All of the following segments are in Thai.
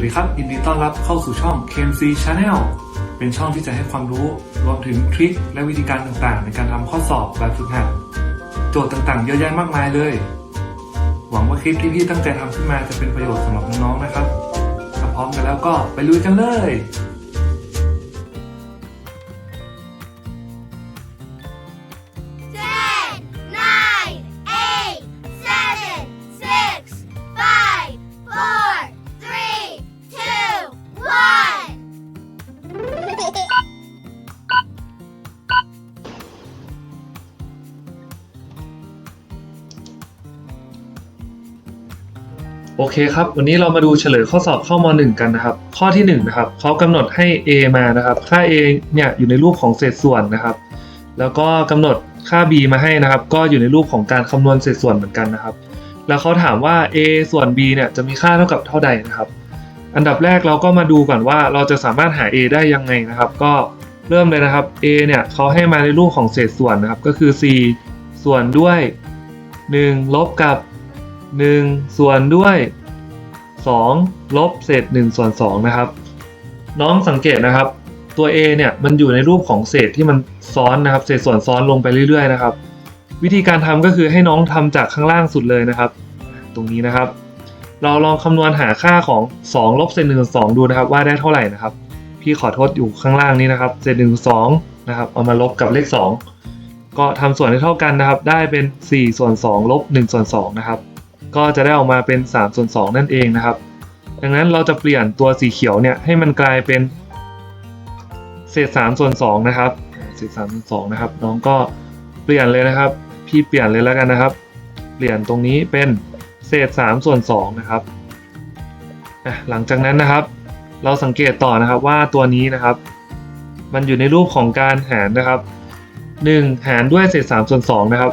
วัสดีครับยินดีต้อนรับเข้าสู่ช่อง KMC Channel เป็นช่องที่จะให้ความรู้รวมถึงทริคและวิธีการต่างๆ ในการทำข้อสอบแบบฝึกหัดโจทย์ต่างๆ เยอะแยะมากมายเลย หวังว่าคลิปที่พี่ตั้งใจทำขึ้นมาจะเป็นประโยชน์สำหรับน้องๆนะครับถ้าพร้อมกันแล้วก็ไปลุยกันเลย เคครับ วันนี้เรามาดูเฉลยข้อสอบข้าม .1 กันนะครับ ข้อที่1นะครับเขากำหนดให้ a มานะครับ ค่า a เนี่ยอยู่ในรูปของเศษส่วนนะครับ แล้วก็กำหนดค่า b มาให้นะครับ ก็อยู่ในรูปของการคำนวณเศษส่วนเหมือนกันนะครับ แล้วเขาถามว่า a ส่วน b เนี่ยจะมีค่าเท่ากับเท่าใดนะครับ อันดับแรกเราก็มาดูก่อนว่าเราจะสามารถหา a ได้ยังไงนะครับ ก็เริ่มเลยนะครับ a เนี่ยเขาให้มาในรูปของเศษส่วนนะครับ ก็คือ4ส่วนด้วย 1 ลบกับ1 ส่วนด้วย 2 ลบเศษ1ส่วน2นะครับ น้องสังเกตนะครับ ตัว a เนี่ยมันอยู่ในรูปของเศษที่มันซ้อนนะครับ เศษส่วนซ้อนลงไปเรื่อยๆนะครับ วิธีการทำก็คือให้น้องทำจากข้างล่างสุดเลยนะครับ ตรงนี้นะครับ เราลองคำนวณหาค่าของ2ลบเศษ1ส่วน2ดูนะครับ ว่าได้เท่าไหร่นะครับ พี่ขอโทษอยู่ข้างล่างนี้นะครับ เศษ1ส่วน2นะครับ เอามาลบกับเลข 2 ก็ทำส่วนให้เท่ากันนะครับ ได้เป็น 4 ส่วน2ลบ1ส่วน2นะครับ ก็จะได้ออกมาเป็น3ส่วน2นั่นเองนะครับ ดังนั้นเราจะเปลี่ยนตัวสีเขียวเนี่ยให้มันกลายเป็นเศษ3ส่วน2นะครับเศษ3ส่วน2นะครับน้องก็เปลี่ยนเลยนะครับ พี่เปลี่ยนเลยแล้วกันนะครับ เปลี่ยนตรงนี้เป็นเศษ3ส่วน2นะครับหลังจากนั้นนะครับ เราสังเกตต่อนะครับว่าตัวนี้นะครับ มันอยู่ในรูปของการหารนะครับ 1 หารด้วยเศษ3ส่วน2นะครับ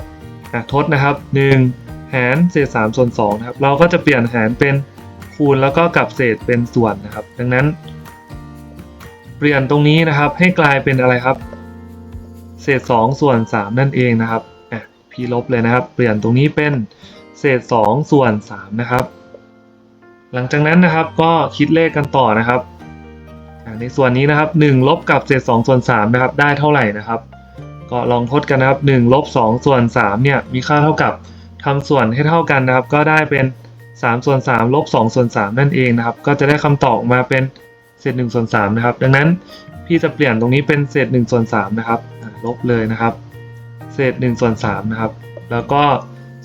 ทดนะครับ 1 หารเศษ3ส่วน2นะครับ เราก็จะเปลี่ยนหารเป็นคูณแล้วก็กลับเศษเป็นส่วนนะครับ ดังนั้น เปลี่ยนตรงนี้นะครับให้กลายเป็นอะไรครับ เศษ 2 ส่วน 3 นั่นเองนะครับอะพีลบเลยนะครับ เปลี่ยนตรงนี้เป็นเศษ 2 ส่วน 3 นะครับ หลังจากนั้นนะครับก็คิดเลขกันต่อนะครับในส่วนนี้นะครับ1ลบกับเศษ2ส่วน3นะครับได้เท่าไหร่นะครับ ก็ลองทดกันนะครับ1ลบ2ส่วน3เนี่ยมีค่าเท่ากับ ทำส่วนให้เท่ากันนะครับ ก็ได้เป็น3ส่วน3ลบ2ส่วน3นั่นเองนะครับ ก็จะได้คำตอบมาเป็นเศษ1ส่วน3นะครับ ดังนั้นพี่จะเปลี่ยนตรงนี้เป็นเศษ1ส่วน3นะครับ ลบเลยนะครับ เศษ1ส่วน3นะครับ แล้วก็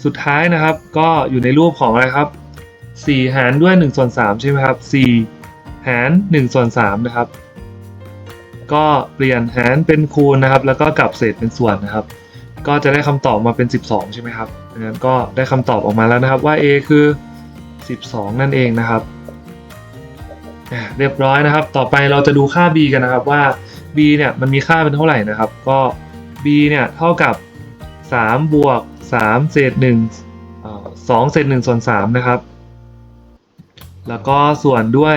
สุดท้ายนะครับ ก็อยู่ในรูปของอะไรครับ 4 หารด้วย1ส่วน3ใช่ไหมครับ 4 หาร1ส่วน3นะครับ ก็เปลี่ยนหารเป็นคูณนะครับ แล้วก็กลับเศษเป็นส่วนนะครับ ก็จะได้คำตอบมาเป็น 12 ใช่ไหมครับ ดังนั้นก็ได้คำตอบออกมาแล้วนะครับว่า a คือ 12 นั่นเองนะครับเรียบร้อยนะครับ ต่อไปเราจะดูค่า b กันนะครับว่า b เนี่ยมันมีค่าเป็นเท่าไหร่นะครับ ก็ b เนี่ยเท่ากับ 3 บวก 3 เศษ1เอ่อ2เศษ1ส่วน3นะครับ แล้วก็ส่วนด้วย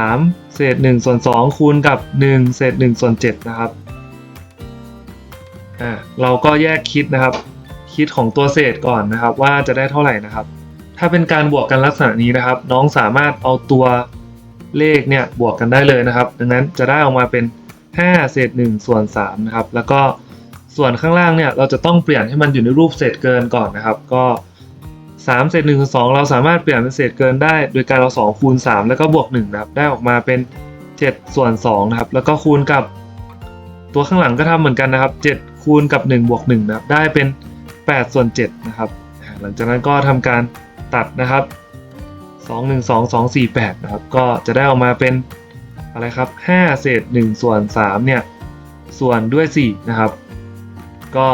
3 เศษ1ส่วน2คูณกับ 1 เศษ1ส่วน7นะครับ อ่าเราก็แยกคิดนะครับ คิดของตัวเศษก่อนนะครับ ว่าจะได้เท่าไหร่นะครับ ถ้าเป็นการบวกกันลักษณะนี้นะครับ น้องสามารถเอาตัวเลขเนี่ยบวกกันได้เลยนะครับ ดังนั้นจะได้ออกมาเป็น 5 เศษ1ส่วน3นะครับ แล้วก็ส่วนข้างล่างเนี่ยเราจะต้องเปลี่ยนให้มันอยู่ในรูปเศษเกินก่อนนะครับ ก็3เศษ1ส่วน2เราสามารถเปลี่ยนเป็นเศษเกินได้ โดยการเรา2คูณ3แล้วก็บวก1นะครับ ได้ออกมาเป็น 7 ส่วน2นะครับ แล้วก็คูณกับตัวข้างหลังก็ทำเหมือนกันนะครับ 7 คูณกับ 1 บวก1นะครับ ได้เป็น 8 ส่วน7นะครับหลังจากนั้นก็ทำการตัดนะครับ 2 1 2 2 4 8นะครับก็จะได้ออกมาเป็นอะไรครับ5เศษ1ส่วน3เนี่ยส่วนด้วย4นะครับก็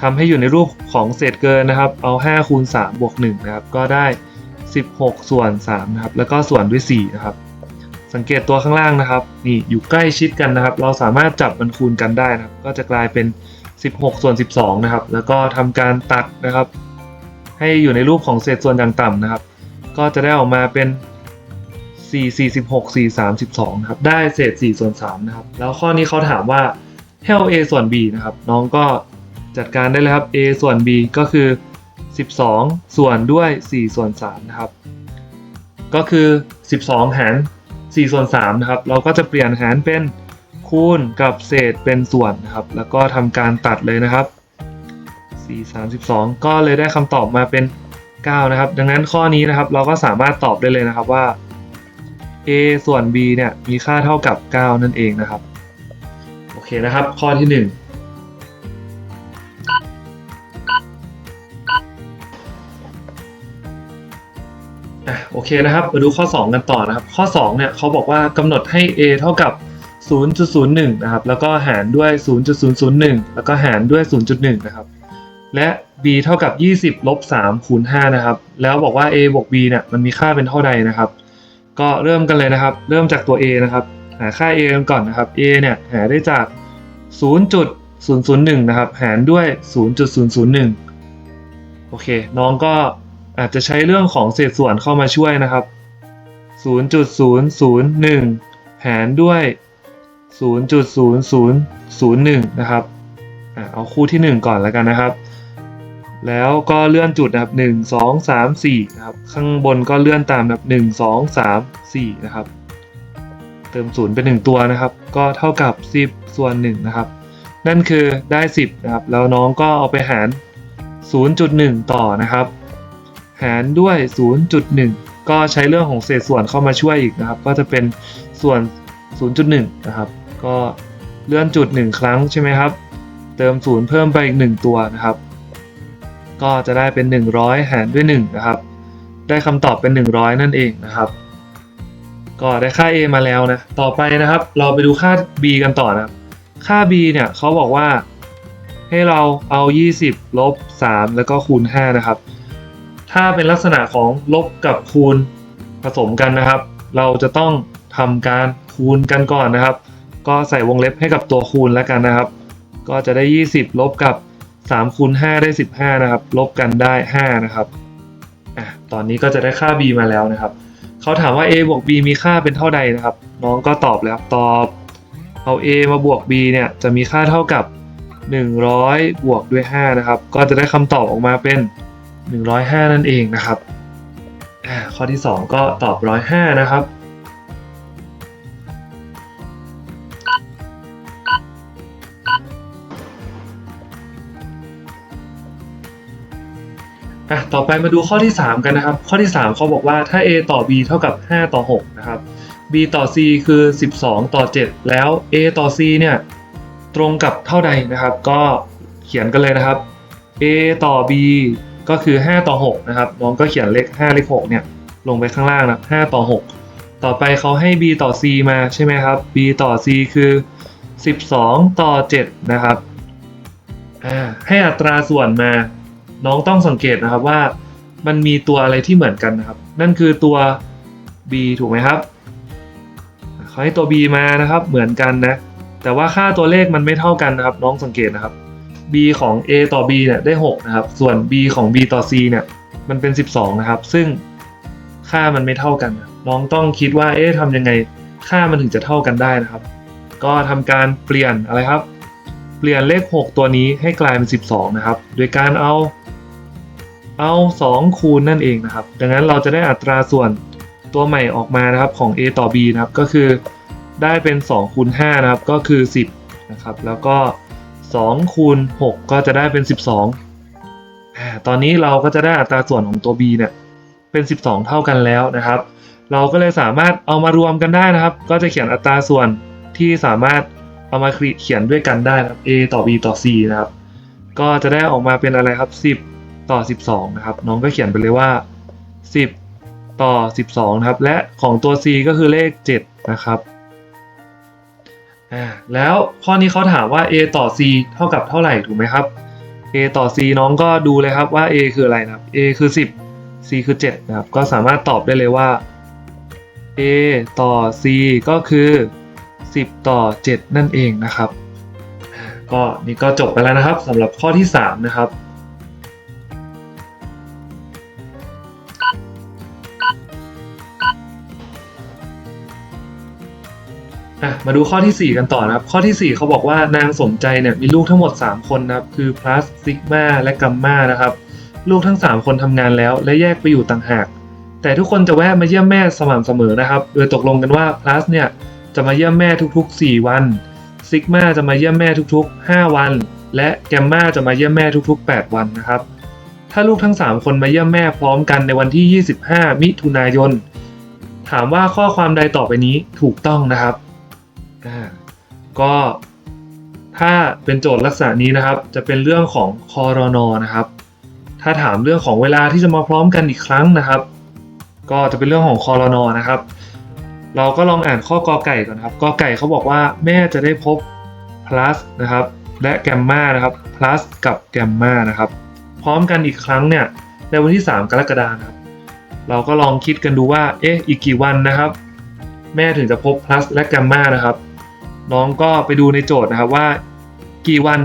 ทำให้อยู่ในรูปของเศษเกินนะครับ เอา 5 คูณ 3 บวก 1 นะครับ ก็ได้ 16 ส่วน 3 นะครับ แล้วก็ส่วนด้วย 4 นะครับ สังเกตตัวข้างล่างนะครับ นี่อยู่ใกล้ชิดกันนะครับ เราสามารถจับมันคูณกันได้นะครับ ก็จะกลายเป็น 16 ส่วน 12 นะครับ แล้วก็ทำการตัดนะครับ ให้อยู่ในรูปของเศษส่วนอย่างต่ำนะครับ ก็จะได้ออกมาเป็น 4 46 4 32นะครับ ได้เศษ 4 ส่วน 3 นะครับ แล้วข้อนี้เขาถามว่าให้เอา a ส่วน b นะครับ น้องก็จัดการได้เลยครับ a ส่วน b ก็คือ 12 ส่วนด้วย 4 ส่วน 3 นะครับ ก็คือ 12 หาร 4 ส่วน 3 นะครับ เราก็จะเปลี่ยนหารเป็น คูณกับเศษเป็นส่วนนะครับ แล้วก็ทำการตัดเลยนะครับ 4 32 ก็เลยได้คำตอบมาเป็น 9 นะครับ ดังนั้นข้อนี้นะครับเราก็สามารถตอบได้เลยนะครับว่า a ส่วน b เนี่ยมีค่าเท่ากับ 9 นั่นเองนะครับ โอเคนะครับ ข้อที่1อะโอเคนะครับ มาดูข้อ 2 กันต่อนะครับ ข้อ2เนี่ยเขาบอกว่ากำหนดให้ a เท่ากับ 0.01 นะครับ แล้วก็หารด้วย 0.001 แล้วก็หารด้วย 0.1 นะครับ และ b เท่ากับ 20ลบ3คูณ5นะครับ แล้วบอกว่า a บวก b เนี่ย มันมีค่าเป็นเท่าใดนะครับ ก็เริ่มกันเลยนะครับ เริ่มจากตัว a นะครับ หาค่า a กันก่อนนะครับ a เนี่ย หาได้จาก 0.001 นะครับ หารด้วย 0.001 โอเค น้องก็อาจจะใช้เรื่องของเศษส่วนเข้ามาช่วยนะครับ 0.001 หารด้วย 0.0001 นะครับเอาคู่ที่ 1 ก่อนแล้วกันนะครับ แล้วก็เลื่อนจุดนะครับ 1 2 3 4นะครับ ข้างบนก็เลื่อนตามนะครับ1 2 3 4 นะครับ เติมศูนย์เป็น 1 ตัวนะครับ ก็เท่ากับ 10 ส่วน 1 นะครับ นั่นคือได้ 10 นะครับ แล้วน้องก็เอาไปหาร 0.1 ต่อนะครับ หารด้วย 0.1 ก็ใช้เรื่องของเศษส่วนเข้ามาช่วยอีกนะครับ ก็จะเป็นส่วน 0.1 นะครับ ก็เลื่อนจุด 1 ครั้งใช่ไหมครับ เติม 0 เพิ่มไปอีก 1 ตัวนะครับ ก็จะได้เป็น 100 หารด้วย 1 นะครับ ได้คำตอบเป็น 100 นั่นเองนะครับ ก็ได้ค่า a มาแล้วนะ ต่อไปนะครับ เราไปดูค่า b กันต่อนะครับ ค่า b เนี่ยเขาบอกว่าให้เราเอา 20 ลบ 3 แล้วก็คูณ 5 นะครับ ถ้าเป็นลักษณะของลบกับคูณผสมกันนะครับ เราจะต้องทำการ คูณกันก่อนนะครับ ก็ใส่วงเล็บให้กับตัวคูณแล้วกันนะครับ ก็จะได้ 20 ลบกับ3คูณ5ได้ 15 นะครับ ลบกันได้ 5 นะครับอะตอนนี้ก็จะได้ค่า b มาแล้วนะครับ เขาถามว่า a บวก b มีค่าเป็นเท่าใดนะครับ น้องก็ตอบแล้วตอบเอา a มาบวก b เนี่ยจะมีค่าเท่ากับ 100 บวกด้วย 5 นะครับ ก็จะได้คำตอบออกมาเป็น 105 นั่นเองนะครับข้อที่ 2 ก็ตอบ 105 นะครับ อะต่อไปมาดูข้อที่ 3 กันนะครับ ข้อที่ 3เขาบอกว่าถ้า a ต่อ b เท่ากับ 5 ต่อ 6 นะครับ b ต่อ c คือ 12 ต่อ 7 แล้ว a ต่อ c เนี่ยตรงกับเท่าใดนะครับ ก็เขียนกันเลยนะครับ a ต่อ b ก็คือ 5 ต่อ 6 นะครับ น้องก็เขียนเลข 5 เลข 6 เนี่ย ลงไปข้างล่างนะ5ต่อ 6 ต่อไปเขาให้ b ต่อ c มาใช่ไหมครับ b ต่อ c คือ 12 ต่อ 7 นะครับอ่าให้อัตราส่วนมา น้องต้องสังเกตนะครับว่ามันมีตัวอะไรที่เหมือนกันนะครับ นั่นคือตัว b ถูกไหมครับเขาให้ตัว b มานะครับ เหมือนกันนะ แต่ว่าค่าตัวเลขมันไม่เท่ากันนะครับ น้องสังเกตนะครับ b ของ a ต่อ b เนี่ยได้ 6 นะครับ ส่วน b ของ b ต่อ c เนี่ยมันเป็น 12 นะครับ ซึ่งค่ามันไม่เท่ากันนะน้องต้องคิดว่าเอ๊ะทำยังไงค่ามันถึงจะเท่ากันได้นะครับ ก็ทำการเปลี่ยนอะไรครับ เปลี่ยนเลข 6 ตัวนี้ให้กลายเป็น 12 นะครับ โดยการเอา เอา 2 คูณนั่นเองนะครับ ดังนั้นเราจะได้อัตราส่วนตัวใหม่ออกมานะครับของ a ต่อ b นะครับ ก็คือได้เป็น 2 คูณ 5 นะครับ ก็คือ 10 นะครับ แล้วก็ 2 คูณ 6 ก็จะได้เป็น 12อ่าตอนนี้เราก็จะได้อัตราส่วนของตัว b เนี่ย เป็น 12 เท่ากันแล้วนะครับ เราก็เลยสามารถเอามารวมกันได้นะครับ ก็จะเขียนอัตราส่วนที่สามารถเอามาเขียนด้วยกันได้นะครับ a ต่อ b ต่อ c นะครับ ก็จะได้ออกมาเป็นอะไรครับ 10 ต่อ 12 นะครับ น้องก็เขียนไปเลยว่า 10 ต่อ 12 นะครับ และของตัว c ก็คือเลข 7 นะครับแล้วข้อนี้เขาถามว่า a ต่อ c เท่ากับเท่าไหร่ถูกไหมครับ a ต่อ c น้องก็ดูเลยครับว่า a คืออะไรนะครับ a คือ 10 c คือ 7 นะครับ ก็สามารถตอบได้เลยว่า a ต่อ c ก็คือ 10 ต่อ 7 นั่นเองนะครับ ก็นี่ก็จบไปแล้วนะครับสำหรับข้อที่ 3 นะครับ อะมาดูข้อทีสี่ 4 กันต่อนะครับ ข้อทีสี่ 4 เขาบอกว่านางสมใจเนี่ยมีลูกทั้งหมด 3 คนนะครับ คือ plus sigma และ gamma นะครับ ลูกทั้ง 3 คนทำงานแล้ว และแยกไปอยู่ต่างหาก แต่ทุกคนจะแวะมาเยี่ยมแม่สม่ำเสมอนะครับ โดยตกลงกันว่า plus เนี่ยจะมาเยี่ยมแม่ทุกๆ 4 วัน sigma จะมาเยี่ยมแม่ทุกๆ 5 วัน และแกมมาจะมาเยี่ยมแม่ทุก ๆ 8 วันนะครับ ถ้าลูกทั้ง 3 คนมาเยี่ยมแม่พร้อมกันในวันที่ 25 มิถุนายน ถามว่าข้อความใดต่อไปนี้ถูกต้องนะครับ ก็ถ้าเป็นโจทย์ลักษณะนี้นะครับ จะเป็นเรื่องของคอรนอนะครับ ถ้าถามเรื่องของเวลาที่จะมาพร้อมกันอีกครั้งนะครับ ก็จะเป็นเรื่องของคอรนอนะครับ เราก็ลองอ่านข้อกอไก่ก่อนครับกอไก่เขาบอกว่าแม่จะได้พบ plus นะครับ และแกมมานะครับ plus กับแกมมานะครับ พร้อมกันอีกครั้งเนี่ยในวันที่ 3 กรกฎาคมนะครับ เราก็ลองคิดกันดูว่าเอ๊ะอีกกี่วันนะครับ แม่ถึงจะพบ plus และแกมมานะครับ น้องก็ไปดูในโจทย์นะครับว่ากี่วัน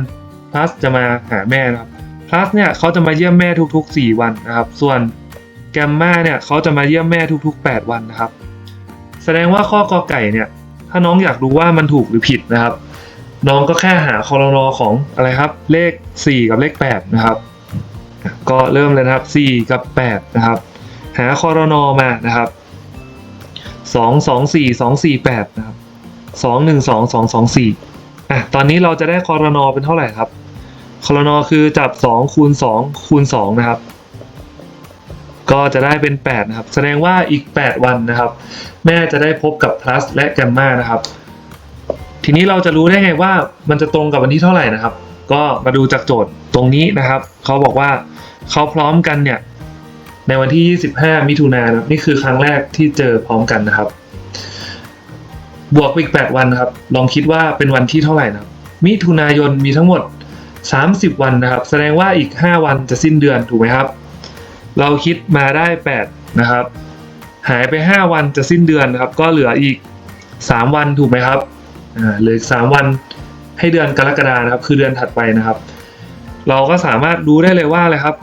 plus จะมาหาแม่นะครับ plus เนี่ยเขาจะมาเยี่ยมแม่ทุก ๆ 4 วันนะครับ ส่วนแกมมาเนี่ยเขาจะมาเยี่ยมแม่ทุก ๆ 8 วันนะครับ แสดงว่าข้อกอไก่เนี่ย ถ้าน้องอยากรู้ว่ามันถูกหรือผิดนะครับ น้องก็แค่หาคอรนอของอะไรครับ เลข 4 กับเลข 8 นะครับ ก็เริ่มเลยนะครับ 4 กับ 8 นะครับ หาคอรนอมานะครับ 2 2 4 2 4 8 นะครับ 2 1 2 2 2 4อะตอนนี้เราจะได้คอรนอเป็นเท่าไหร่ครับคอรนอคือจับ2คูณ2คูณ2นะครับ ก็จะได้เป็น8นะครับ แสดงว่าอีก8วันนะครับ แม่จะได้พบกับ plus และแกมมานะครับ ทีนี้เราจะรู้ได้ไงว่ามันจะตรงกับวันที่เท่าไหร่นะครับ ก็มาดูจากโจทย์ตรงนี้นะครับ เขาบอกว่าเขาพร้อมกันเนี่ยในวันที่ 25 มิถุนายนนี่คือครั้งแรกที่เจอพร้อมกันนะครับ บวกอีก 8 วันนะครับ ลองคิดว่าเป็นวันที่เท่าไหร่นะครับ มิถุนายนมีทั้งหมด 30 วันนะครับ แสดงว่าอีก 5 วันจะสิ้นเดือนถูกไหมครับ เราคิดมาได้ 8 นะครับ หายไป 5 วันจะสิ้นเดือนนะครับ ก็เหลืออีก 3 วันถูกไหมครับอ่าเหลืออีก 3 วันให้เดือนกรกฎานะครับ คือเดือนถัดไปนะครับ เราก็สามารถรู้ได้เลยว่าอะไรครับ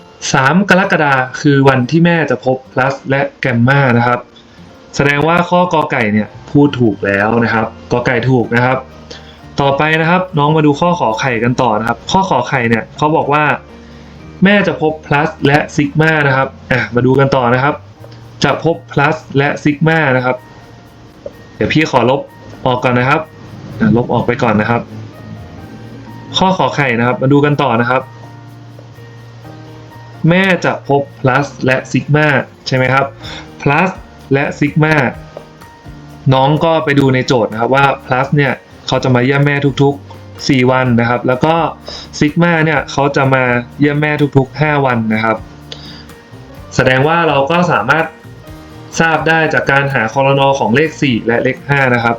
3 กรกฎาคือวันที่แม่จะพบ plus และแกมมานะครับ แสดงว่าข้อกอไก่เนี่ยพูดถูกแล้วนะครับกอไก่ถูกนะครับ ต่อไปนะครับน้องมาดูข้อขอไข่กันต่อนะครับ ข้อขอไข่เนี่ยเขาบอกว่า แม่จะพบ plus และ sigma นะครับอะมาดูกันต่อนะครับ จะพบ plus และ sigma นะครับ เดี๋ยวพี่ขอลบออกก่อนนะครับลบออกไปก่อนนะครับ ข้อขอไข่นะครับ มาดูกันต่อนะครับ แม่จะพบ plus และ sigma ใช่ไหมครับ plus และ sigma น้องก็ไปดูในโจทย์นะครับว่า plus เนี่ยเขาจะมาเยี่ยมแม่ทุกๆ 4 วันนะครับ แล้วก็ sigma เนี่ยเขาจะมาเยี่ยมแม่ทุกๆ 5 วันนะครับ แสดงว่าเราก็สามารถทราบได้จากการหาคอรนอของเลข 4 และเลข 5 นะครับ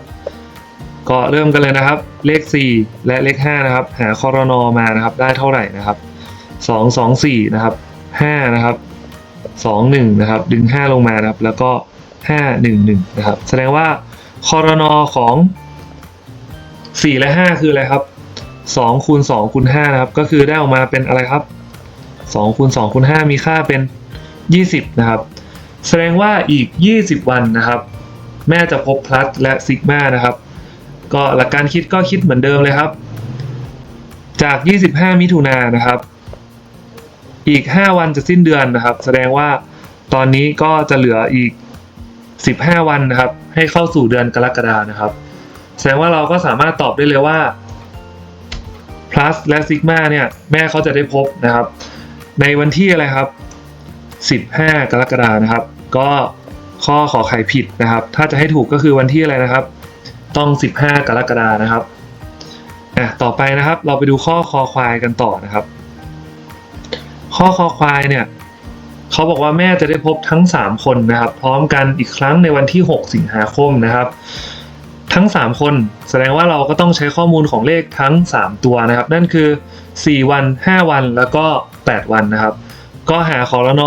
ก็เริ่มกันเลยนะครับ เลข 4 และเลข 5 นะครับ หาคอรนอมานะครับ ได้เท่าไหร่นะครับ 2 2 4 นะครับ 5 นะครับ 2 1 นะครับ ดึง 5 ลงมานะครับ แล้วก็ 5 1 1 นะครับ แสดงว่าคอรนอของ 4 และ 5 คืออะไรครับ2คูณ2คูณ5นะครับ ก็คือได้ออกมาเป็นอะไรครับ2คูณ2คูณ5มีค่าเป็น 20 นะครับ แสดงว่าอีก 20 วันนะครับ แม่จะพบ plus และซิกมานะครับ ก็หลักการคิดก็คิดเหมือนเดิมเลยครับ จาก 25 มิถุนายนนะครับ อีก 5 วันจะสิ้นเดือนนะครับ แสดงว่าตอนนี้ก็จะเหลืออีก 15 วันนะครับ ให้เข้าสู่เดือนกรกฎานะครับ แสดงว่าเราก็สามารถตอบได้เลยว่า plus และ sigma เนี่ย แม่เขาจะได้พบนะครับ ในวันที่อะไรครับ 15 กรกฎานะครับ ก็ข้อขอไข่ผิดนะครับ ถ้าจะให้ถูกก็คือวันที่อะไรนะครับ ต้อง 15 กรกฎานะครับอะต่อไปนะครับ เราไปดูข้อคอควายกันต่อนะครับ ข้อคอควายเนี่ย เขาบอกว่าแม่จะได้พบทั้ง 3 คนนะครับ พร้อมกันอีกครั้งในวันที่ 6 สิงหาคมนะครับ ทั้ง 3 คน แสดงว่าเราก็ต้องใช้ข้อมูลของเลขทั้ง 3 ตัวนะครับ นั่นคือ 4 วัน 5 วันแล้วก็ 8 วันนะครับ ก็หาคอรน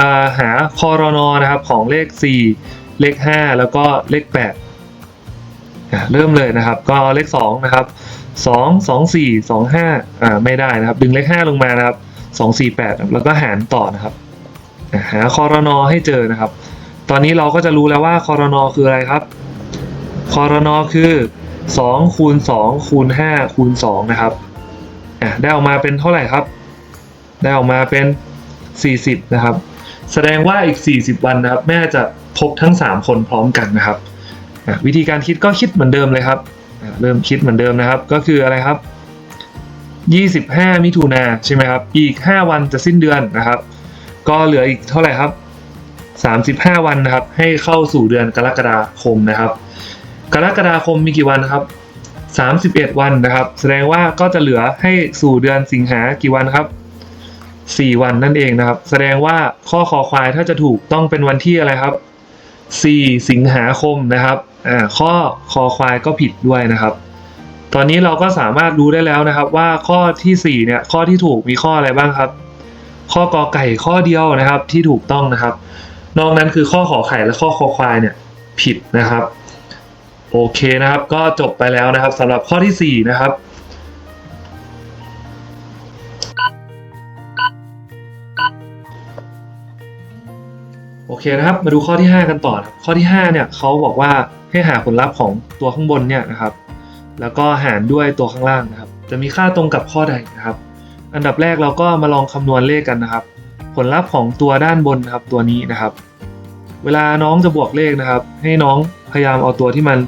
อาหาคอรนนะครับของเลข 4 เลข 5 แล้วก็เลข 8 เริ่มเลยนะครับ ก็เลข 2 นะครับ 2 2 4 2 5อ่าไม่ได้นะครับ ดึงเลข 5 ลงมานะครับ 2 4 8 แล้วก็หารต่อนะครับ หาคอรนให้เจอนะครับ ตอนนี้เราก็จะรู้แล้วว่าคอรนคืออะไรครับคอรนคือ2คูณ2คูณ5คูณ2นะครับได้ออกมาเป็นเท่าไหร่ครับ ได้ออกมาเป็น 40 นะครับ แสดงว่าอีก 40 วันนะครับ แม่จะพบทั้ง 3 คนพร้อมกันนะครับ วิธีการคิดก็คิดเหมือนเดิมเลยครับ เริ่มคิดเหมือนเดิมนะครับ ก็คืออะไรครับ 25 มิถุนาใช่ไหมครับ อีก 5 วันจะสิ้นเดือนนะครับ ก็เหลืออีกเท่าไหร่ครับ 35 วันนะครับ ให้เข้าสู่เดือนกรกฎาคมนะครับ กรกฎาคมมีกี่วันครับ 31 วันนะครับ แสดงว่าก็จะเหลือให้สู่เดือนสิงหากี่วันครับ 4 วันนั่นเองนะครับ แสดงว่าข้อคอควายถ้าจะถูกต้องเป็นวันที่อะไรครับ 4 สิงหาคมนะครับอ่าข้อคอควายก็ผิดด้วยนะครับ ตอนนี้เราก็สามารถรู้ได้แล้วนะครับว่าข้อทีสี่4 เนี่ยข้อที่ถูกมีข้ออะไรบ้างครับ ข้อกอไก่ข้อเดียวนะครับที่ถูกต้องนะครับ นอกนั้นคือข้อขอไข่และข้อคอควายเนี่ยผิดนะครับ โอเคนะครับ ก็จบไปแล้วนะครับสำหรับข้อที่4นะครับโอเคนะครับ มาดูข้อที่ 5 กันต่อนะข้อที่5เนี่ยเขาบอกว่าให้หาผลลัพธ์ของตัวข้างบนเนี่ยนะครับ แล้วก็หารด้วยตัวข้างล่างนะครับ จะมีค่าตรงกับข้อใดนะครับ อันดับแรกเราก็มาลองคำนวณเลขกันนะครับ ผลลัพธ์ของตัวด้านบนนะครับตัวนี้นะครับ เวลาน้องจะบวกเลขนะครับ ให้น้องพยายามเอาตัวที่มัน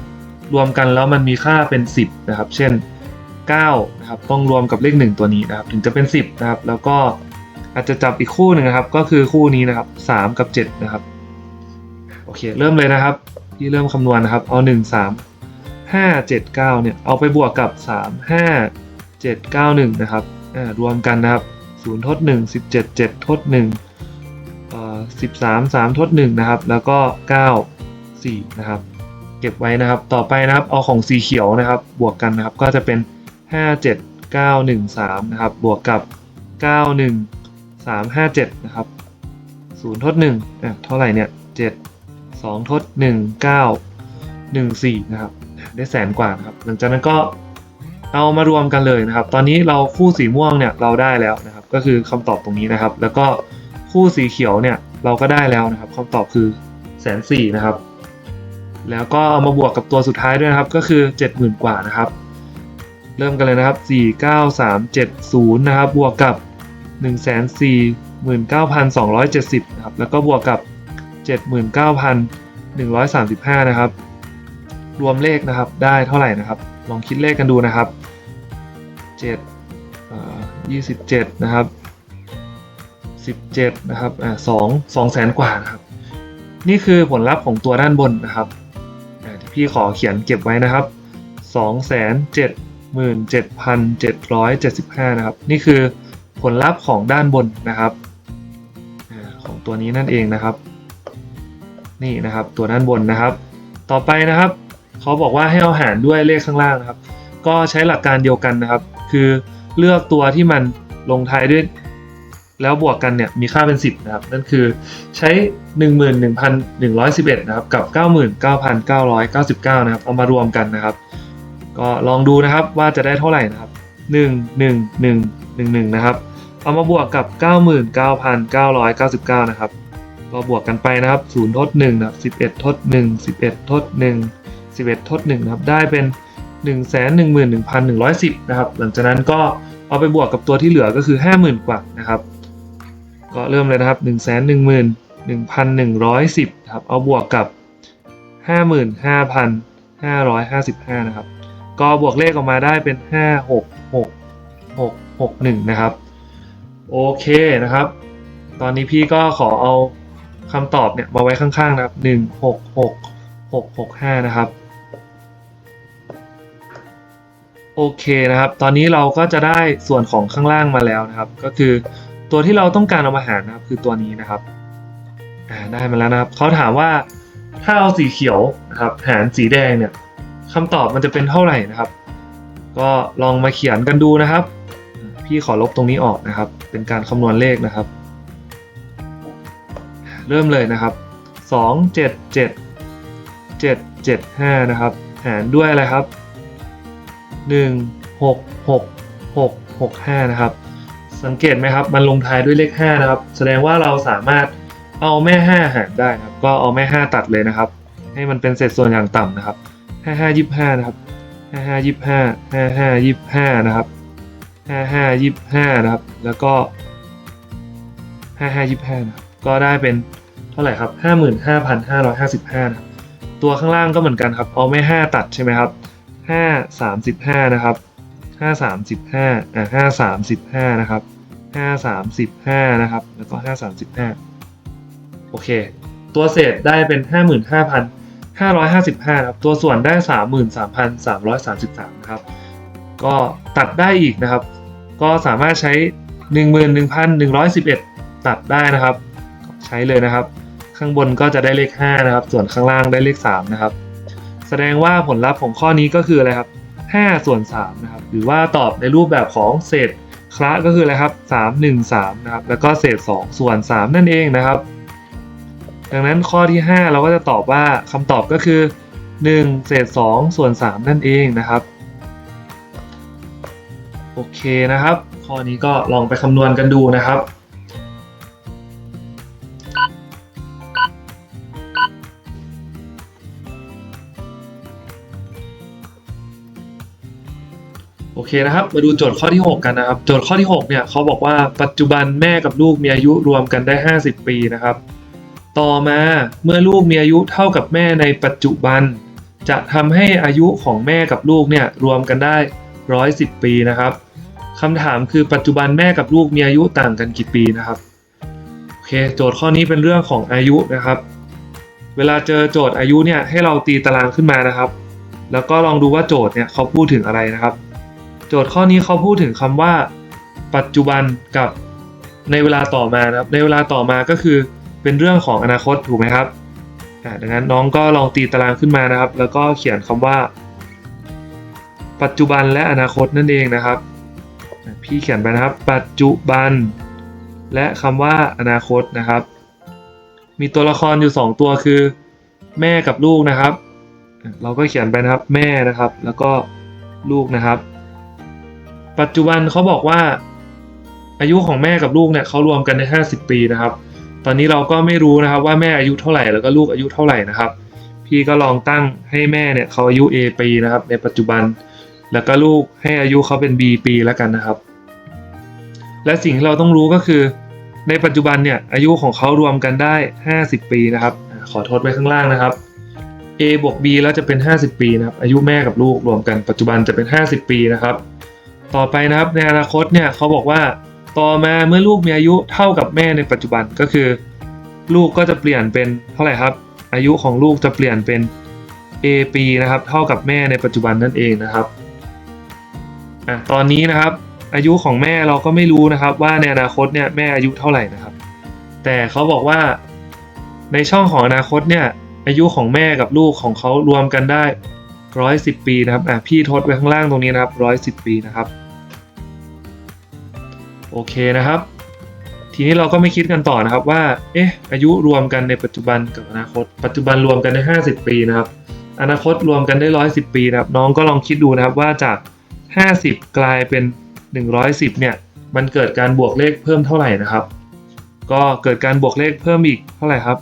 รวมกันแล้วมันมีค่าเป็น 10 นะครับ เช่น9นะครับต้องรวมกับเลข 1 ตัวนี้นะครับ ถึงจะเป็น 10 นะครับ แล้วก็อาจจะจับอีกคู่หนึ่งนะครับ ก็คือคู่นี้นะครับ 3 กับ 7 นะครับ โอเค เริ่มเลยนะครับ ที่เริ่มคำนวณนะครับ เอา 1 3 5 7 9 เนี่ย เอาไปบวกกับ 3 5 7 9 1 นะครับ รวมกันนะครับ0ทด1 17 7ทด1เอ่อ13 3ทด1นะครับ แล้วก็ 9 4 นะครับ เก็บไว้นะครับ ต่อไปนะครับ เอาของสีเขียวนะครับ บวกกันนะครับ ก็จะเป็น 5 7 9 1 3 นะครับ บวกกับ 9 1 3 5 7 นะครับ0ทด1อะเท่าไหร่เนี่ย 7 2ทด1 9 1 4 นะครับ ได้แสนกว่านะครับ หลังจากนั้นก็ เอามารวมกันเลยนะครับ ตอนนี้เราคู่สีม่วงเนี่ยเราได้แล้วนะครับ ก็คือคำตอบตรงนี้นะครับ แล้วก็คู่สีเขียวเนี่ยเราก็ได้แล้วนะครับคำตอบคือแสนสี่นะครับ แล้วก็เอามาบวกกับตัวสุดท้ายด้วยนะครับ ก็คือ 70,000 กว่านะครับ เริ่มกันเลยนะครับ 49370 นะครับ บวกกับ 149,270 นะครับ แล้วก็บวกกับ 79,135 นะครับ รวมเลขนะครับได้เท่าไหร่นะครับ ลองคิดเลขกันดูนะครับ7เอ่อ27นะครับ17นะครับอ่า2 2แสนกว่านะครับ นี่คือผลลัพธ์ของตัวด้านบนนะครับที่พี่ขอเขียนเก็บไว้นะครับ277,775นะครับ นี่คือผลลัพธ์ของด้านบนนะครับของตัวนี้นั่นเองนะครับ นี่นะครับตัวด้านบนนะครับ ต่อไปนะครับ เขาบอกว่าให้เอาหารด้วยเลขข้างล่างนะครับ ก็ใช้หลักการเดียวกันนะครับ คือเลือกตัวที่มันลงท้ายด้วยแล้วบวกกันเนี่ยมีค่าเป็น 10 นะครับ นั่นคือใช้ 11,111 นะครับ กับ 99,999 นะครับ เอามารวมกันนะครับ ก็ลองดูนะครับว่าจะได้เท่าไหร่นะครับ 1 1 1 1 1 นะครับ เอามาบวกกับ 99,999 นะครับ ก็บวกกันไปนะครับ 0 ทด 1 นะครับ 11 ทด 1 11 ทด 1 11 ทด1นะครับได้เป็น 111,110 นะครับ หลังจากนั้นก็เอาไปบวกกับตัวที่เหลือก็คือ 50,000 กว่านะครับ ก็เริ่มเลยนะครับ 111,110นะครับเอาบวกกับ 55,555 นะครับ ก็บวกเลขออกมาได้เป็น 566661 นะครับ โอเคนะครับ ตอนนี้พี่ก็ขอเอาคำตอบเนี่ยมาไว้ข้างๆนะครับ 166665 นะครับ โอเคนะครับ ตอนนี้เราก็จะได้ส่วนของข้างล่างมาแล้วนะครับ ก็คือตัวที่เราต้องการเอามาหารนะครับคือตัวนี้นะครับได้มาแล้วนะครับเขาถามว่าถ้าเอาสีเขียวนะครับหารสีแดงเนี่ยคำตอบมันจะเป็นเท่าไหร่นะครับ ก็ลองมาเขียนกันดูนะครับ พี่ขอลบตรงนี้ออกนะครับ เป็นการคำนวณเลขนะครับ เริ่มเลยนะครับสองเจ็ดเจ็ดเจ็ดเจ็ดห้านะครับ หารด้วยอะไรครับ หนึ่งหกหกหกหกห้านะครับ สังเกตไหมครับ มันลงท้ายด้วยเลขห้านะครับ แสดงว่าเราสามารถเอาแม่ห้าหารได้นะครับ ก็เอาแม่ห้าตัดเลยนะครับ ให้มันเป็นเศษส่วนอย่างต่ำนะครับห้าห้ายี่ห้านะครับห้าห้ายี่ห้าห้าห้ายี่ห้านะครับห้าห้ายี่ห้านะครับ แล้วก็ห้าห้ายี่ห้านะครับ ก็ได้เป็นเท่าไหร่ครับ 55,555 นะครับ ตัวข้างล่างก็เหมือนกันครับ เอาไม่ 5 ตัดใช่ไหมครับ 5 35นะครับ5 35อ่า5 35นะครับ5 35นะครับ แล้วก็5 35โอเค ตัวเศษได้เป็น55,555นะครับ ตัวส่วนได้33,333นะครับ ก็ตัดได้อีกนะครับ ก็สามารถใช้11,111ตัดได้นะครับ ใช้เลยนะครับ ข้างบนก็จะได้เลข5นะครับ ส่วนข้างล่างได้เลข3นะครับ แสดงว่าผลลัพธ์ของข้อนี้ก็คืออะไรครับ 5 ส่วน3นะครับ หรือว่าตอบในรูปแบบของเศษคละก็คืออะไรครับ 3 1 3นะครับ แล้วก็เศษ 2 ส่วน 3 นั่นเองนะครับ ดังนั้นข้อที่ 5 เราก็จะตอบว่าคำตอบก็คือ 1 เศษ 2 ส่วน 3 นั่นเองนะครับ โอเคนะครับ ข้อนี้ก็ลองไปคำนวณกันดูนะครับ เคนะครับ มาดูโจทย์ข้อที่ 6 กันนะครับ โจทย์ข้อที่ 6 เนี่ยเขาบอกว่าปัจจุบันแม่กับลูกมีอายุรวมกันได้ 50 ปีนะครับ ต่อมาเมื่อลูกมีอายุเท่ากับแม่ในปัจจุบัน จะทำให้อายุของแม่กับลูกเนี่ยรวมกันได้ 110 ปีนะครับคำถามคือปัจจุบันแม่กับลูกมีอายุต่างกันกี่ปีนะครับโอเคโจทย์ข้อนี้เป็นเรื่องของอายุนะครับ เวลาเจอโจทย์อายุเนี่ยให้เราตีตารางขึ้นมานะครับ แล้วก็ลองดูว่าโจทย์เนี่ยเขาพูดถึงอะไรนะครับ โจทย์ข้อนี้เขาพูดถึงคำว่า ปัจจุบันกับในเวลาต่อมานะครับในเวลาต่อมาก็คือเป็นเรื่องของอนาคตถูกไหมครับดังนั้นน้องก็ลองตีตารางขึ้นมานะครับ แล้วก็เขียนคำว่า ปัจจุบันและอนาคตนั่นเองนะครับ พี่เขียนไปนะครับ ปัจจุบัน และคำว่าอนาคตนะครับ มีตัวละครอยู่ 2 ตัวคือ แม่กับลูกนะครับ เราก็เขียนไปนะครับแม่นะครับ แล้วก็ลูกนะครับ ปัจจุบันเขาบอกว่า อายุของแม่กับลูกเนี่ยเขารวมกันใน 50 ปีนะครับ ตอนนี้เราก็ไม่รู้นะครับว่าแม่อายุเท่าไหร่แล้วก็ลูกอายุเท่าไหร่นะครับ พี่ก็ลองตั้งให้แม่เนี่ยเขาอายุ A ปีนะครับ ในปัจจุบัน แล้วก็ลูกให้อายุเขาเป็น B ปีแล้วกันนะครับ และสิ่งที่เราต้องรู้ก็คือ ในปัจจุบันเนี่ยอายุของเขารวมกันได้ 50 ปีนะครับ ขอโทษไว้ข้างล่างนะครับ A บวก B แล้วจะเป็น 50 ปีนะครับ อายุแม่กับลูกรวมกันปัจจุบันจะเป็น 50 ปีนะครับ ต่อไปนะครับในอนาคตเนี่ยเขาบอกว่าต่อมาเมื่อลูกมีอายุเท่ากับแม่ในปัจจุบันก็คือ ลูกก็จะเปลี่ยนเป็นเท่าไหร่ครับ อายุของลูกจะเปลี่ยนเป็น A ปีนะครับเท่ากับแม่ในปัจจุบันนั่นเองนะครับอะตอนนี้นะครับ อายุของแม่เราก็ไม่รู้นะครับว่าในอนาคตเนี่ยแม่อายุเท่าไหร่นะครับ แต่เขาบอกว่าในช่องของอนาคตเนี่ยอายุของแม่กับลูกของเขารวมกันได้ ร้อยสิบปีนะครับอะพี่ทดไว้ข้างล่างตรงนี้นะครับร้อยสิบปีนะครับ โอเคนะครับ ทีนี้เราก็ไม่คิดกันต่อนะครับว่า เอ๊ะ อายุรวมกันในปัจจุบันกับอนาคต ปัจจุบันรวมกันได้ 50 ปีนะครับ อนาคตรวมกันได้ 110 ปีนะครับ น้องก็ลองคิดดูนะครับว่าจาก 50 กลายเป็น 110 เนี่ย มันเกิดการบวกเลขเพิ่มเท่าไหร่นะครับ ก็เกิดการบวกเลขเพิ่มอีกเท่าไหร่ครับ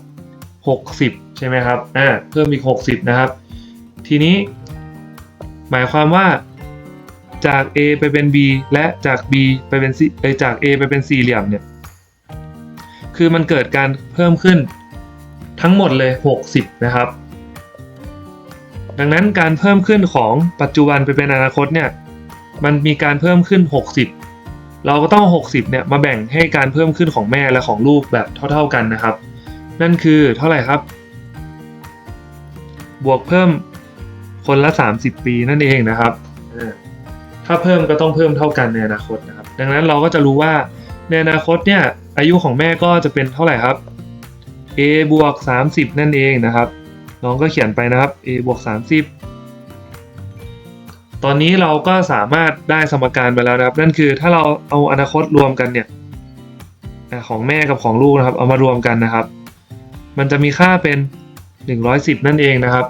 60 ใช่ไหมครับ อ่า เพิ่มอีก 60 นะครับ ทีนี้ หมายความว่าจาก A ไปเป็น B และจาก B ไปเป็น C เอ้ยจาก A ไปเป็นสี่เหลี่ยมเนี่ย คือมันเกิดการเพิ่มขึ้นทั้งหมดเลย 60 นะครับ ดังนั้นการเพิ่มขึ้นของปัจจุบันไปเป็นอนาคตเนี่ย มันมีการเพิ่มขึ้น 60 เราก็ต้อง 60 เนี่ยมาแบ่งให้การเพิ่มขึ้นของแม่และของลูกแบบเท่า ๆกันนะครับ นั่นคือเท่าไหร่ครับ บวกเพิ่ม คนละ 30 ปีนั่นเองนะครับอ่าถ้าเพิ่มก็ต้องเพิ่มเท่ากันในอนาคตนะครับ ดังนั้นเราก็จะรู้ว่าในอนาคตเนี่ยอายุของแม่ก็จะเป็นเท่าไหร่ครับ a บวก30 นั่นเองนะครับ น้องก็เขียนไปนะครับ a บวก30 ตอนนี้เราก็สามารถได้สมการไปแล้วนะครับ นั่นคือถ้าเราเอาอนาคตรวมกันเนี่ยอะของแม่กับของลูกนะครับ เอามารวมกันนะครับ มันจะมีค่าเป็น 110 นั่นเองนะครับ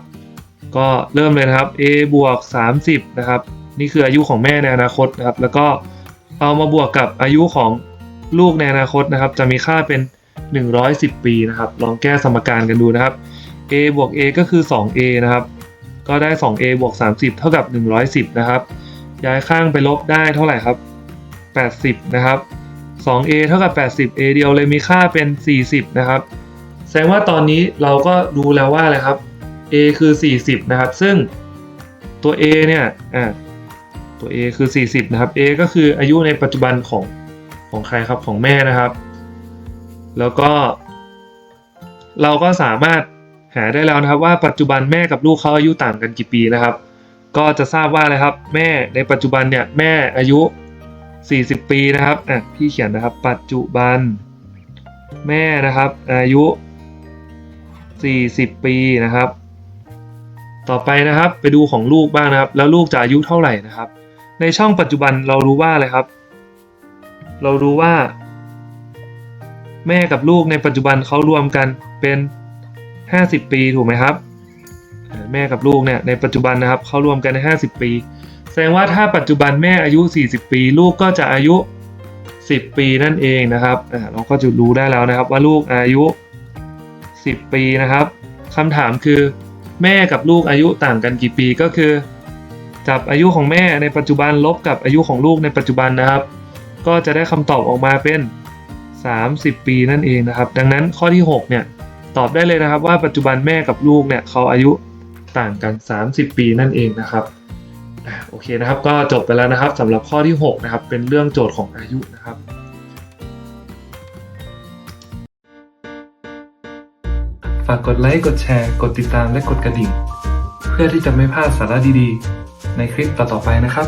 ก็เริ่มเลยนะครับ a บวก30 นะครับ นี่คืออายุของแม่ในอนาคตนะครับ แล้วก็เอามาบวกกับอายุของลูกในอนาคตนะครับ จะมีค่าเป็น 110 ปีนะครับ ลองแก้สมการกันดูนะครับ a บวก a ก็คือ 2a นะครับ ก็ได้ 2a บวก30 เท่ากับ 110 นะครับ ย้ายข้างไปลบได้เท่าไหร่ครับ 80 นะครับ 2a เท่ากับ 80 a เดียวเลยมีค่าเป็น 40 นะครับ แสดงว่าตอนนี้เราก็รู้แล้วว่าอะไรครับ a คือ 40 นะครับ ซึ่งตัว a เนี่ยอ่าตัว a คือ 40 นะครับ a ก็คืออายุในปัจจุบันของของใครครับของแม่นะครับ แล้วก็ เราก็สามารถหาได้แล้วนะครับว่าปัจจุบันแม่กับลูกเขาอายุต่างกันกี่ปีนะครับ ก็จะทราบว่าอะไรครับ แม่ในปัจจุบันเนี่ยแม่อายุ 40 ปีนะครับอะพี่เขียนนะครับ ปัจจุบัน แม่นะครับ อายุ 40 ปีนะครับ ต่อไปนะครับไปดูของลูกบ้างนะครับ แล้วลูกจะอายุเท่าไหร่นะครับ ในช่องปัจจุบันเรารู้ว่าอะไรครับ เรารู้ว่า แม่กับลูกในปัจจุบันเขารวมกันเป็น 50 ปีถูกไหมครับ แม่กับลูกเนี่ยในปัจจุบันนะครับเขารวมกันใน 50 ปี แสดงว่าถ้าปัจจุบันแม่อายุ 40 ปี ลูกก็จะอายุ 10 ปีนั่นเองนะครับเราก็จะรู้ได้แล้วนะครับว่าลูกอายุ 10 ปีนะครับคำถามคือ แม่กับลูกอายุต่างกันกี่ปีก็คือ จับอายุของแม่ในปัจจุบันลบกับอายุของลูกในปัจจุบันนะครับ ก็จะได้คำตอบออกมาเป็น 30 ปีนั่นเองนะครับ ดังนั้นข้อที่ 6 เนี่ยตอบได้เลยนะครับว่าปัจจุบันแม่กับลูกเนี่ยเขาอายุต่างกัน 30 ปีนั่นเองนะครับโอเคนะครับก็จบไปแล้วนะครับสำหรับข้อที่ 6 นะครับ เป็นเรื่องโจทย์ของอายุนะครับ ฝากกดไลค์กดแชร์ กดติดตามและกดกระดิ่ง เพื่อที่จะไม่พลาดสาระดีๆ ในคลิปต่อๆไปนะครับ